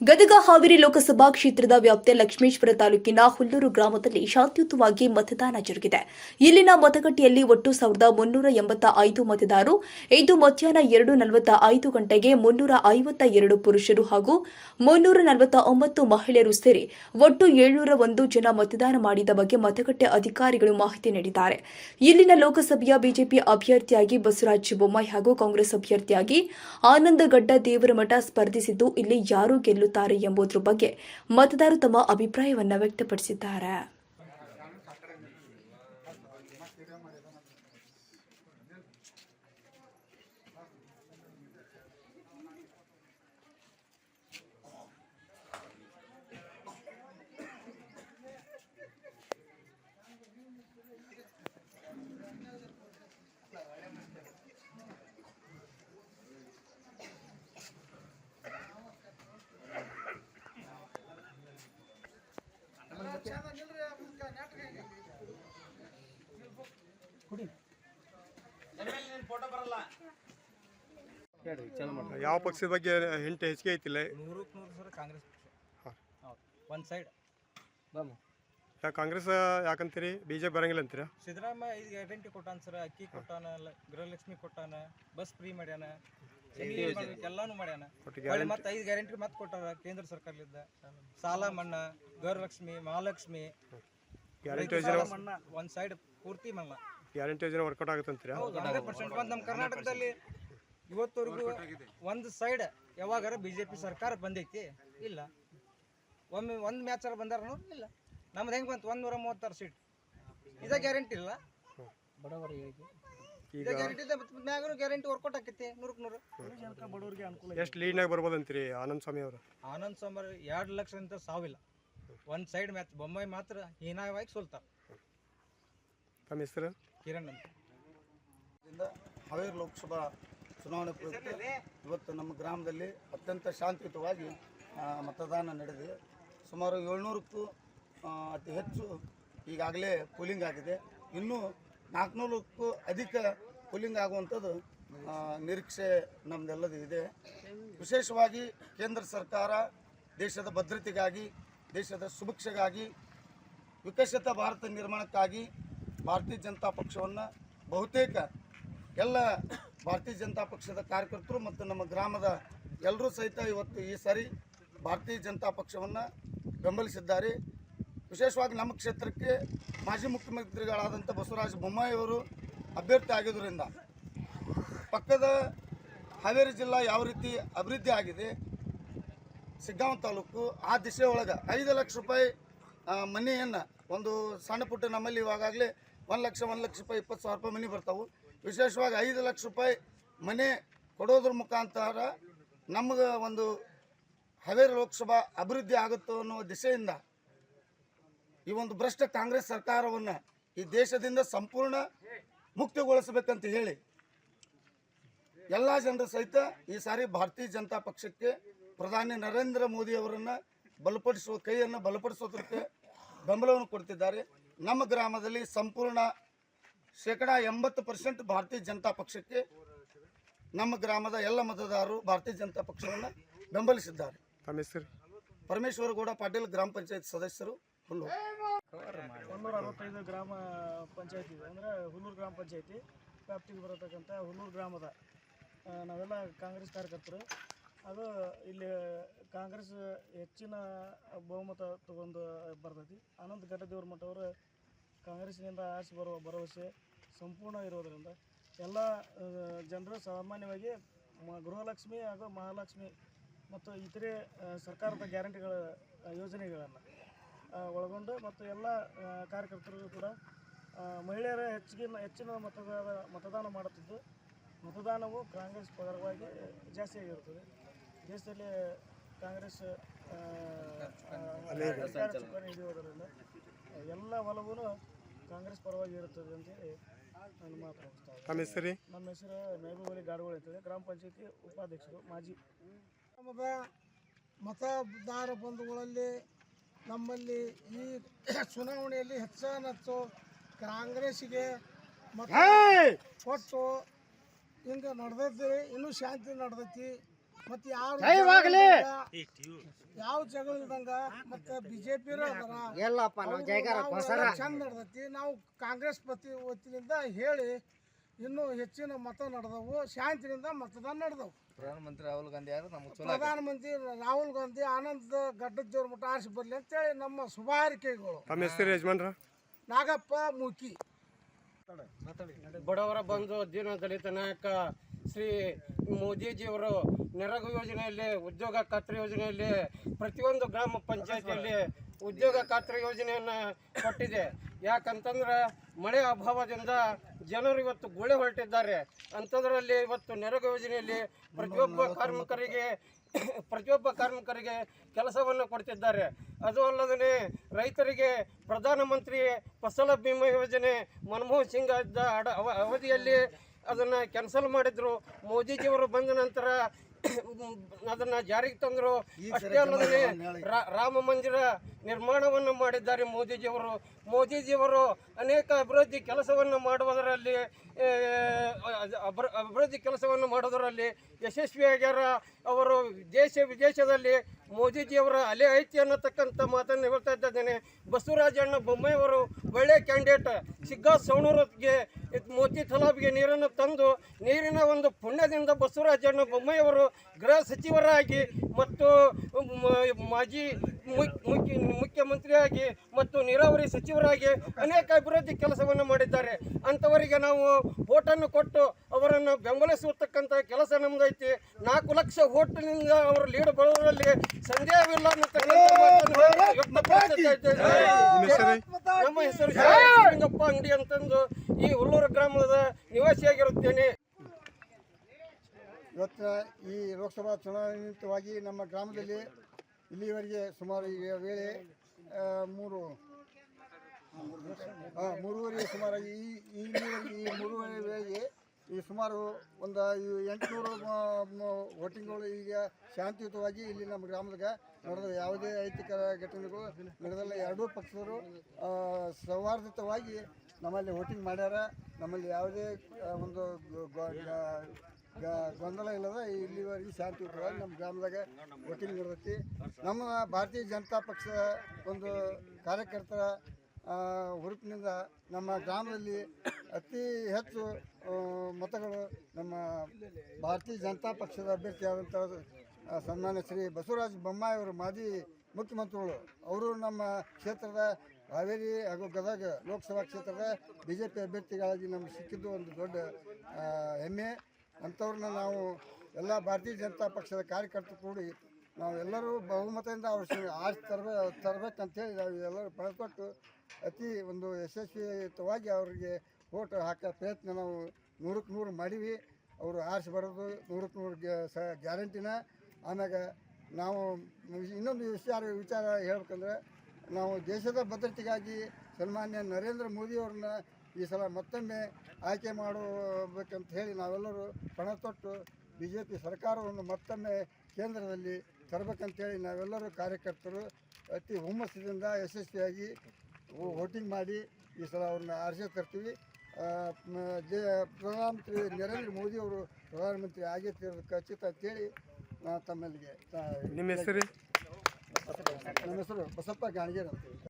ಗದಗ ಹಾವೇರಿ ಲೋಕಸಭಾ ಕ್ಷೇತ್ರದ ವ್ಯಾಪ್ತಿಯ ಲಕ್ಷ್ಮೇಶ್ವರ ತಾಲೂಕಿನ ಹುಲ್ಲೂರು ಗ್ರಾಮದಲ್ಲಿ ಶಾಂತಿಯುತವಾಗಿ ಮತದಾನ ಜರುಗಿದೆ. ಇಲ್ಲಿನ ಮತಗಟ್ಟೆಯಲ್ಲಿ ಒಟ್ಟು ಸಾವಿರದ ಮುನ್ನೂರ ಎಂಬತ್ತ ಐದು ಮತದಾರರು, ಇಂದು ಮಧ್ಯಾಹ್ನ ಎರಡು ನಲವತ್ತ ಐದು ಗಂಟೆಗೆ ಮುನ್ನೂರ ಐವತ್ತ ಎರಡು ಪುರುಷರು ಹಾಗೂ ಮುನ್ನೂರ ನಲವತ್ತ ಒಂಬತ್ತು ಮಹಿಳೆಯರು ಸೇರಿ ಒಟ್ಟು ಏಳ್ನೂರ ಒಂದು ಜನ ಮತದಾನ ಮಾಡಿದ ಬಗ್ಗೆ ಮತಗಟ್ಟೆ ಅಧಿಕಾರಿಗಳು ಮಾಹಿತಿ ನೀಡಿದ್ದಾರೆ. ಇಲ್ಲಿನ ಲೋಕಸಭೆಯ ಬಿಜೆಪಿ ಅಭ್ಯರ್ಥಿಯಾಗಿ ಬಸವರಾಜ ಬೊಮ್ಮಾಯಿ ಹಾಗೂ ಕಾಂಗ್ರೆಸ್ ಅಭ್ಯರ್ಥಿಯಾಗಿ ಆನಂದಗಡ್ಡ ದೇವರಮಠ ಸ್ಪರ್ಧಿಸಿದ್ದು ಇಲ್ಲಿ ಯಾರೂ ಯಾರು ಗೆಲ್ಲುತ್ತಾರೆ ಎಂಬುದರ ಬಗ್ಗೆ ಮತದಾರರು ತಮ್ಮ ಅಭಿಪ್ರಾಯವನ್ನು ವ್ಯಕ್ತಪಡಿಸಿದ್ದಾರೆ. ಯಾವ ಪಕ್ಷದ ಬಗ್ಗೆ ಹಿಂಟ್ ಹೆಚ್ಚಿಗೆ ಐತಿಲ್ಲ. ನೂರಕ್ಕೆ ನೂರು ಸರ್ ಕಾಂಗ್ರೆಸ್ ಹಾ. ಹೌದು ಒಂದು ಸೈಡ್ ಯಾ ಕಾಂಗ್ರೆಸ್ ಯಾಕಂತೀರಿ? ಬಿ ಜೆ ಪಿ ಬರಂಗಿಲ್ಲ ಅಂತೀರಾ? ಸಿದ್ದರಾಮಯ್ಯ ಐದು ಐಡೆಂಟಿ ಕೊಟ್ಟಾನ ಸರ್ ಅಕ್ಕಿ ಕೊಟ್ಟಾನ ಲ- ಗೃಹಲಕ್ಷ್ಮಿ ಕೊಟ್ಟಾನ ಬಸ್ ಫ್ರೀ ಮಾಡ್ಯಾನ ಎಲ್ಲಾನು ಮಾಡ್ಯಾನ. ಹೊಳ್ಳಿ ಮತ್ತೆ ಐದು ಗ್ಯಾರಂಟಿ ಮತ್ತೆ ಕೊಟ್ಟಾರ ಕೇಂದ್ರ ಸರ್ಕಾರದಿಂದ ಸಾಲ ಮನ್ನಾ ಗೃಹಲಕ್ಷ್ಮಿ ಮಹಾಲಕ್ಷ್ಮಿ. ಗ್ಯಾರಂಟಿ ಯೋಜನೆ ಮನ್ನಾ ಒಂದು ಸೈಡ್ ಪೂರ್ತಿ ಮನ್ನಾ. ಗ್ಯಾರಂಟಿ ಯೋಜನೆ ವರ್ಕೌಟ್ ಆಗುತ್ತೆ ಅಂತೀರಾ? ಹೌದು ಹಂಡ್ರೆಡ್ ಪರ್ಸೆಂಟ್ ನಮ್ಮ ಕರ್ನಾಟಕದಲ್ಲಿ ಇವತ್ತವರೆಗೂ ಒಂದು ಸೈಡ್ ಯಾವಾಗಾರ ಬಿ ಜೆ ಪಿ ಸರ್ಕಾರ ಬಂದೈತಿ? ಇಲ್ಲ. ಒಮ್ಮೆ ಒಂದು ಮ್ಯಾಚ್ ಬಂದಾರ ಇಲ್ಲ. ನಮ್ದು ಹೆಂಗೆ ಬಂತು? ಒಂದು ನೂರ ಮೂವತ್ತಾರು ಸೀಟ್ ಇದ ಗ್ಯಾರಂಟಿ ಇಲ್ಲ. ಬಡವರಿಗೆ ಇದ ಗ್ಯಾರಂಟಿ ಇದೆ ಮತ್ತೆ ಮ್ಯಾಗನು ಗ್ಯಾರಂಟಿ ವರ್ಕೌಟ್ ಆಕೈತಿ ನೂರಕ್ಕೆ ನೂರು. ಬಡವರಿಗೆ ಅನುಕೂಲ ಎಷ್ಟು ಲೀಡ್ನಾಗ ಬರ್ಬೋದು ಅಂತೀರಿ ಆನಂದ್ ಸ್ವಾಮಿ ಅವರು? ಆನಂದ್ ಸೋಮವಾರ ಎರಡು ಲಕ್ಷದಿಂದ ಸಾವಿಲ್ಲ. ಒಂದು ಸೈಡ್ ಮ್ಯಾಚ್ ಬೊಂಬೈ ಮಾತ್ರ ಹೀನಾಯವಾಗಿ ಸೋಲ್ತಾರ. ತಮ್ಮ ಹೆಸರು? ಕಿರಣ್ ಅಂತ. ಹಾವೇರಿ ಲೋಕಸಭಾ ಚುನಾವಣೆ ಪ್ರಯುಕ್ತ ಇವತ್ತು ನಮ್ಮ ಗ್ರಾಮದಲ್ಲಿ ಅತ್ಯಂತ ಶಾಂತಿಯುತವಾಗಿ ಮತದಾನ ನಡೆದಿದೆ. ಸುಮಾರು ಏಳ್ನೂರಕ್ಕೂ ಅತಿ ಹೆಚ್ಚು ಈಗಾಗಲೇ ಪೋಲಿಂಗ್ ಆಗಿದೆ. ಇನ್ನೂ ನಾಲ್ಕುನೂರಕ್ಕೂ ಅಧಿಕ ಪೋಲಿಂಗ್ ಆಗುವಂಥದ್ದು ನಿರೀಕ್ಷೆ ನಮ್ಮದೆಲ್ಲದು ಇದೆ. ವಿಶೇಷವಾಗಿ ಕೇಂದ್ರ ಸರ್ಕಾರ ದೇಶದ ಭದ್ರತೆಗಾಗಿ, ದೇಶದ ಸುಭಿಕ್ಷೆಗಾಗಿ, ವಿಕಸಿತ ಭಾರತ ನಿರ್ಮಾಣಕ್ಕಾಗಿ ಭಾರತೀಯ ಜನತಾ ಪಕ್ಷವನ್ನು ಬಹುತೇಕ ಎಲ್ಲ ಭಾರತೀಯ ಜನತಾ ಪಕ್ಷದ ಕಾರ್ಯಕರ್ತರು ಮತ್ತು ನಮ್ಮ ಗ್ರಾಮದ ಎಲ್ಲರೂ ಸಹಿತ ಇವತ್ತು ಈ ಸಾರಿ ಭಾರತೀಯ ಜನತಾ ಪಕ್ಷವನ್ನು ಬೆಂಬಲಿಸಿದ್ದಾರೆ. ವಿಶೇಷವಾಗಿ ನಮ್ಮ ಕ್ಷೇತ್ರಕ್ಕೆ ಮಾಜಿ ಮುಖ್ಯಮಂತ್ರಿಗಳಾದಂಥ ಬಸವರಾಜ ಬೊಮ್ಮಾಯಿಯವರು ಅಭ್ಯರ್ಥಿ ಆಗಿದ್ದರಿಂದ ಪಕ್ಕದ ಹಾವೇರಿ ಜಿಲ್ಲಾ ಯಾವ ರೀತಿ ಅಭಿವೃದ್ಧಿ ಆಗಿದೆ, ಸಿಗ್ಗಾಂವ್ ತಾಲೂಕು ಆ ದಿಶೆ ಒಳಗೆ ಐದು ಲಕ್ಷ ರೂಪಾಯಿ ಮನೆಯನ್ನು ಒಂದು ಸಣ್ಣ ಪುಟ್ಟ ನಮ್ಮಲ್ಲಿ ಇವಾಗಲೇ ಒಂದು ಲಕ್ಷ ಒಂದು ಲಕ್ಷ ರೂಪಾಯಿ, ಇಪ್ಪತ್ತು ಸಾವಿರ ರೂಪಾಯಿ ಮನೆ ಬರ್ತಾವೆ. ವಿಶೇಷವಾಗಿ ಐದು ಲಕ್ಷ ರೂಪಾಯಿ ಮನೆ ಕೊಡೋದ್ರ ಮುಖಾಂತರ ನಮಗೆ ಒಂದು ಹಾವೇರಿ ಲೋಕಸಭಾ ಅಭಿವೃದ್ಧಿ ಆಗುತ್ತೋ ಅನ್ನೋ ದಿಸೆಯಿಂದ ಈ ಒಂದು ಭ್ರಷ್ಟ ಕಾಂಗ್ರೆಸ್ ಸರ್ಕಾರವನ್ನು ಈ ದೇಶದಿಂದ ಸಂಪೂರ್ಣ ಮುಕ್ತಿಗೊಳಿಸಬೇಕಂತ ಹೇಳಿ ಎಲ್ಲ ಜನರು ಸಹಿತ ಈ ಸಾರಿ ಭಾರತೀಯ ಜನತಾ ಪಕ್ಷಕ್ಕೆ ಪ್ರಧಾನಿ ನರೇಂದ್ರ ಮೋದಿ ಅವರನ್ನು ಬಲಪಡಿಸುವ ಕೈಯನ್ನು ಬಲಪಡಿಸೋದಕ್ಕೆ ಬೆಂಬಲವನ್ನು ಕೊಡ್ತಿದ್ದಾರೆ. ನಮ್ಮ ಗ್ರಾಮದಲ್ಲಿ ಸಂಪೂರ್ಣ ಶೇಕಡ ಎಂಬತ್ತು ಪರ್ಸೆಂಟ್ ಭಾರತೀಯ ಜನತಾ ಪಕ್ಷಕ್ಕೆ ನಮ್ಮ ಗ್ರಾಮದ ಎಲ್ಲ ಮತದಾರರು ಭಾರತೀಯ ಜನತಾ ಪಕ್ಷವನ್ನು ಬೆಂಬಲಿಸಿದ್ದಾರೆ. ಪರಮೇಶ್ವರಗೌಡ ಪಾಟೀಲ್ ಗ್ರಾಮ ಪಂಚಾಯತ್ ಸದಸ್ಯರು ಹುಲ್ಲು ಒಂದೂರ ಅರವತ್ತೈದು ಗ್ರಾಮ ಪಂಚಾಯತಿ ಇದೆ. ಅಂದರೆ ಹುಲ್ಲೂರು ಗ್ರಾಮ ಪಂಚಾಯತಿ ವ್ಯಾಪ್ತಿಗೆ ಬರತಕ್ಕಂಥ ಹುಲ್ಲೂರು ಗ್ರಾಮದ ನಾವೆಲ್ಲ ಕಾಂಗ್ರೆಸ್ ಕಾರ್ಯಕರ್ತರು. ಅದು ಇಲ್ಲಿ ಕಾಂಗ್ರೆಸ್ ಹೆಚ್ಚಿನ ಬಹುಮತ ತಗೊಂಡು ಬರ್ತೈತಿ. ಅನಂತ ಘಟ್ಟದೇವ್ರ ಮಠ ಅವರು ಕಾಂಗ್ರೆಸ್ನಿಂದ ಆಸೆ ಬರುವ ಭರವಸೆ ಸಂಪೂರ್ಣ ಇರೋದರಿಂದ ಎಲ್ಲ ಜನರು ಸಾಮಾನ್ಯವಾಗಿ ಮ- ಗೃಹಲಕ್ಷ್ಮಿ ಹಾಗೂ ಮಹಾಲಕ್ಷ್ಮಿ ಮತ್ತು ಇತರೆ ಸರ್ಕಾರದ ಗ್ಯಾರಂಟಿಗಳ ಯೋಜನೆಗಳನ್ನು ಒಳಗೊಂಡು ಮತ್ತು ಎಲ್ಲ ಕಾರ್ಯಕರ್ತರಿಗೂ ಕಾರ್ಯಕರ್ತರು ಕೂಡ ಮಹಿಳೆಯರ ಹೆಚ್ಚಿನ ಹೆಚ್ಚಿನ ಮತದಾನ ಮತದಾನ ಮಾಡುತ್ತಿದ್ದು ಮತದಾನವು ಕಾಂಗ್ರೆಸ್ ಪರವಾಗಿ ಜಾಸ್ತಿ ಆಗಿರುತ್ತದೆ. ದೇಶದಲ್ಲಿ ಕಾಂಗ್ರೆಸ್ ಅಧಿಕಾರ ಚುಕ್ಕಾಣಿ ಎಲ್ಲ ಒಲವು ಕಾಂಗ್ರೆಸ್ ಪರವಾಗಿ ಇರುತ್ತದೆ ಅಂತೇಳಿ ನಾನು ಮಾತು ನಮ್ಮ ಹೆಸರು? ನಮ್ಮ ಹೆಸರು ಮೆಹಬೂಬಲಿ ಗಾಡಗೋಳ ಅಂತೇಳಿ ಗ್ರಾಮ ಪಂಚಾಯತಿ ಉಪಾಧ್ಯಕ್ಷರು ಮಾಜಿ. ನಮಗೆ ಮತದಾರ ಬಂಧುಗಳಲ್ಲಿ ನಮ್ಮಲ್ಲಿ ಈ ಚುನಾವಣೆಯಲ್ಲಿ ಹೆಚ್ಚಾನಚ್ಚು ಕಾಂಗ್ರೆಸ್ಗೆ ಮತ ಕೊಟ್ಟು ಹಿಂಗೆ ನಡೆದೈತಿ ಇನ್ನೂ ಶಾಂತಿ ನಡ್ದೈತಿ. ಮತ್ತೆ ಯಾವ ಯಾವ ಜಗಳ ಇಲ್ದಂಗ ಮತ್ತೆ ಬಿಜೆಪಿ ಎಲ್ಲಪ್ಪ ನಾವು ಜೈಕಾರ ಬಸರ ಚಂದ ನಡೆದೈತಿ. ನಾವು ಕಾಂಗ್ರೆಸ್ ಪ್ರತಿ ವತಿಯಿಂದ ಹೇಳಿ ಇನ್ನೂ ಹೆಚ್ಚಿನ ಮತ ನಡೆದವು. ಶಾಂತಿಯಿಂದ ಮತದಾನ ನಡೆದವು. ಪ್ರಧಾನಮಂತ್ರಿ ರಾಹುಲ್ ಗಾಂಧಿ ಯಾರು ನಮ್ಗೆ ಪ್ರಧಾನಮಂತ್ರಿ ರಾಹುಲ್ ಗಾಂಧಿ ಆನಂದ್ ಗಡ್ಡಜ್ಜೋರ್ ಮಠ ಆರಿಸಿ ಬರ್ಲಿ ಅಂತೇಳಿ ನಮ್ಮ ಶುಭ ನಾಗಪ್ಪ ಮೂಕಿ. ಬಡವರ ಬಂಧು ದೀನ ದಲಿತ ನಾಯಕ ಶ್ರೀ ಮೋದಿಜಿಯವರು ನೆರಗು ಯೋಜನೆಯಲ್ಲಿ, ಉದ್ಯೋಗ ಖಾತ್ರಿ ಯೋಜನೆಯಲ್ಲಿ, ಪ್ರತಿಯೊಂದು ಗ್ರಾಮ ಪಂಚಾಯತಿಯಲ್ಲಿ ಉದ್ಯೋಗ ಖಾತ್ರಿ ಯೋಜನೆಯನ್ನು ಕೊಟ್ಟಿದೆ. ಯಾಕಂತಂದ್ರೆ ಮಳೆ ಅಭಾವದಿಂದ ಜನರು ಇವತ್ತು ಗುಳೆ ಹೊರಟಿದ್ದಾರೆ. ಅಂಥದ್ರಲ್ಲಿ ಇವತ್ತು ನೆರಗು ಯೋಜನೆಯಲ್ಲಿ ಪ್ರತಿಯೊಬ್ಬ ಕಾರ್ಮಿಕರಿಗೆ ಪ್ರತಿಯೊಬ್ಬ ಕಾರ್ಮಿಕರಿಗೆ ಕೆಲಸವನ್ನು ಕೊಡ್ತಿದ್ದಾರೆ. ಅದು ಅಲ್ಲದೇ ರೈತರಿಗೆ ಪ್ರಧಾನಮಂತ್ರಿ ಫಸಲ ಬಿಮಾ ಯೋಜನೆ, ಮನಮೋಹನ್ ಸಿಂಗ್ ಇದ್ದ ಅಡ ಅವ- ಅವಧಿಯಲ್ಲಿ ಅದನ್ನು ಕ್ಯಾನ್ಸಲ್ ಮಾಡಿದರು. ಮೋದಿಜಿಯವರು ಬಂದ ನಂತರ ಅದನ್ನು ಜಾರಿಗೆ ತಂದರು ಅಷ್ಟೇ ಅಲ್ಲದೆ ರಾ- ರಾಮ ಮಂದಿರ ನಿರ್ಮಾಣವನ್ನು ಮಾಡಿದ್ದಾರೆ ಮೋದಿಜಿಯವರು. ಮೋದಿಜಿಯವರು ಅನೇಕ ಅಭಿವೃದ್ಧಿ ಕೆಲಸವನ್ನು ಮಾಡುವುದರಲ್ಲಿ ಅಭಿವೃದ್ಧಿ ಕೆಲಸವನ್ನು ಮಾಡೋದರಲ್ಲಿ ಯಶಸ್ವಿಯಾಗ್ಯಾರ. ಅವರು ದೇಶ ವಿದೇಶದಲ್ಲಿ ಮೋದಿಜಿಯವರ ಅಲೆ ಐತಿ ಅನ್ನತಕ್ಕಂಥ ಮಾತನ್ನು ಹೇಳ್ತಾ ಇದ್ದೇನೆ. ಬಸವರಾಜಣ್ಣ ಬೊಮ್ಮಾಯಿಯವರು ಒಳ್ಳೆ ಕ್ಯಾಂಡಿಡೇಟ್. ಸಿಗ್ಗಾ ಸವಣೂರಿಗೆ ಮೋತಿ ತಲಾಬ್ಗೆ ನೀರನ್ನು ತಂದು ನೀರಿನ ಒಂದು ಪುಣ್ಯದಿಂದ ಬಸವರಾಜಣ್ಣ ಬೊಮ್ಮಾಯಿಯವರು ಗೃಹ ಸಚಿವರಾಗಿ ಮತ್ತು ಮಾಜಿ ಮುಖ್ಯಮಂತ್ರಿಯಾಗಿ ಮತ್ತು ನೀರಾವರಿ ಸಚಿವರಾಗಿ ಅನೇಕ ಅಭಿವೃದ್ಧಿ ಕೆಲಸವನ್ನು ಮಾಡಿದ್ದಾರೆ. ಅಂಥವರಿಗೆ ನಾವು ಓಟನ್ನು ಕೊಟ್ಟು ಅವರನ್ನು ಬೆಂಬಲಿಸುತ್ತಕ್ಕಂಥ ಕೆಲಸ ನಮ್ದೈತಿ. ನಾಲ್ಕು ಲಕ್ಷ ಓಟಿನಿಂದ ಅವರು ಲೀಡ್ ಬರುವುದರಲ್ಲಿ ಸಂದೇಹವಿಲ್ಲ ನಿಮ್ಮ ಹೆಸರು? ನಮ್ಮ ಹೆಸರು ಶಿವಲಿಂಗಪ್ಪ ಅಂಗಡಿ ಅಂತಂದು ಈ ಹುಲ್ಲೂರು ಗ್ರಾಮದ ನಿವಾಸಿಯಾಗಿರುತ್ತೇನೆ. ಇವತ್ತಿನ ಈ ಲೋಕಸಭಾ ಚುನಾವಣೆ ನಿಮಿತ್ತವಾಗಿ ನಮ್ಮ ಗ್ರಾಮದಲ್ಲಿ ಇಲ್ಲಿವರೆಗೆ ಸುಮಾರು ಈ ವೇಳೆ ಮೂರು ಹಾಂ ಮೂರುವರೆ ಸುಮಾರಾಗಿ ಈ ಇಲ್ಲಿವರೆಗೆ ಈ ಮೂರುವರೆ ವೇಳೆಗೆ ಈ ಸುಮಾರು ಒಂದು ಎಂಟುನೂರು ವೋಟಿಂಗ್ಗಳು ಈಗ ಶಾಂತಿಯುತವಾಗಿ ಇಲ್ಲಿ ನಮ್ಮ ಗ್ರಾಮದಾಗ ನಡೆದ ಯಾವುದೇ ಐತಿಕ ಘಟನೆಗಳು ನಡೆದಲ್ಲ ಎರಡೂ ಪಕ್ಷದವರು ಸೌಹಾರ್ದಿತವಾಗಿ ನಮ್ಮಲ್ಲಿ ವೋಟಿಂಗ್ ಮಾಡ್ಯಾರ. ನಮ್ಮಲ್ಲಿ ಯಾವುದೇ ಒಂದು ಗೊಂದಲ ಇಲ್ಲದ ಇಲ್ಲಿವರೆಗೆ ಶಾಂತಿಯುತವಾಗಿ ನಮ್ಮ ಗ್ರಾಮದಾಗ ವೋಟಿಂಗ್ ನಡೆದೈತಿ. ನಮ್ಮ ಭಾರತೀಯ ಜನತಾ ಪಕ್ಷದ ಒಂದು ಕಾರ್ಯಕರ್ತರ ಹುರುಪಿನಿಂದ ನಮ್ಮ ಗ್ರಾಮದಲ್ಲಿ ಅತಿ ಹೆಚ್ಚು ಮತಗಳು ನಮ್ಮ ಭಾರತೀಯ ಜನತಾ ಪಕ್ಷದ ಅಭ್ಯರ್ಥಿಯಾದಂಥ ಸನ್ಮಾನ್ಯ ಶ್ರೀ ಬಸವರಾಜ ಬೊಮ್ಮಾಯಿ ಅವರು, ಮಾಜಿ ಮುಖ್ಯಮಂತ್ರಿಗಳು. ಅವರು ನಮ್ಮ ಕ್ಷೇತ್ರದ ಹಾವೇರಿ ಹಾಗೂ ಗದಗ ಲೋಕಸಭಾ ಕ್ಷೇತ್ರದ ಬಿ ಜೆ ಪಿ ಅಭ್ಯರ್ಥಿಗಳಾಗಿ ನಮ್ಗೆ ಸಿಕ್ಕಿದ್ದು ಒಂದು ದೊಡ್ಡ ಹೆಮ್ಮೆ. ಅಂಥವ್ರನ್ನ ನಾವು ಎಲ್ಲ ಭಾರತೀಯ ಜನತಾ ಪಕ್ಷದ ಕಾರ್ಯಕರ್ತರು ಕೂಡಿ ನಾವು ಎಲ್ಲರೂ ಬಹುಮತದಿಂದ ಅವ್ರ ಆರಿಸಿ ತರಬೇ ತರಬೇಕಂತೇಳಿ ನಾವು ಎಲ್ಲರೂ ಪಡೆದುಕೊಟ್ಟು ಅತಿ ಒಂದು ಯಶಸ್ವಿಯುತವಾಗಿ ಅವರಿಗೆ ಓಟ್ ಹಾಕೋ ಪ್ರಯತ್ನ ನಾವು ನೂರಕ್ಕೆ ನೂರು ಮಾಡೀವಿ. ಅವರು ಆರಿಸಿ ಬರೋದು ನೂರಕ್ಕೆ ನೂರು ಗ್ಯಾರಂಟಿನ. ಆಮ್ಯಾಗ ನಾವು ಇನ್ನೊಂದು ವಿಚಾರ ವಿಚಾರ ಹೇಳ್ಬೇಕಂದ್ರೆ ನಾವು ದೇಶದ ಭದ್ರತೆಗಾಗಿ ಸನ್ಮಾನ್ಯ ನರೇಂದ್ರ ಮೋದಿಯವ್ರನ್ನ ಈ ಸಲ ಮತ್ತೊಮ್ಮೆ ಆಯ್ಕೆ ಮಾಡಬೇಕಂತ ಹೇಳಿ ನಾವೆಲ್ಲರೂ ಪಣ ತೊಟ್ಟು ಬಿ ಜೆ ಪಿ ಸರ್ಕಾರವನ್ನು ಮತ್ತೊಮ್ಮೆ ಕೇಂದ್ರದಲ್ಲಿ ತರಬೇಕಂತೇಳಿ ನಾವೆಲ್ಲರೂ ಕಾರ್ಯಕರ್ತರು ಅತಿ ಹುಮ್ಮಸ್ಸಿನಿಂದ ಯಶಸ್ವಿಯಾಗಿ ವೋಟಿಂಗ್ ಮಾಡಿ ಈ ಸಲ ಅವ್ರನ್ನ ಆರಿಸಿ ತರ್ತೀವಿ ಜೆ ಪ್ರಧಾನಮಂತ್ರಿ ನರೇಂದ್ರ ಮೋದಿ ಅವರು ಪ್ರಧಾನಮಂತ್ರಿ ಆಗೇ ತೀರೋದು ಖಚಿತ ಅಂತೇಳಿ ನಾನು ತಮ್ಮಲ್ಲಿಗೆ ನಿಮ್ಮ ಹೆಸರು? ನಮ್ಮ ಹೆಸರು ಬಸಪ್ಪ ಗಾಣಗೇರ್ ಅಂತೇಳಿ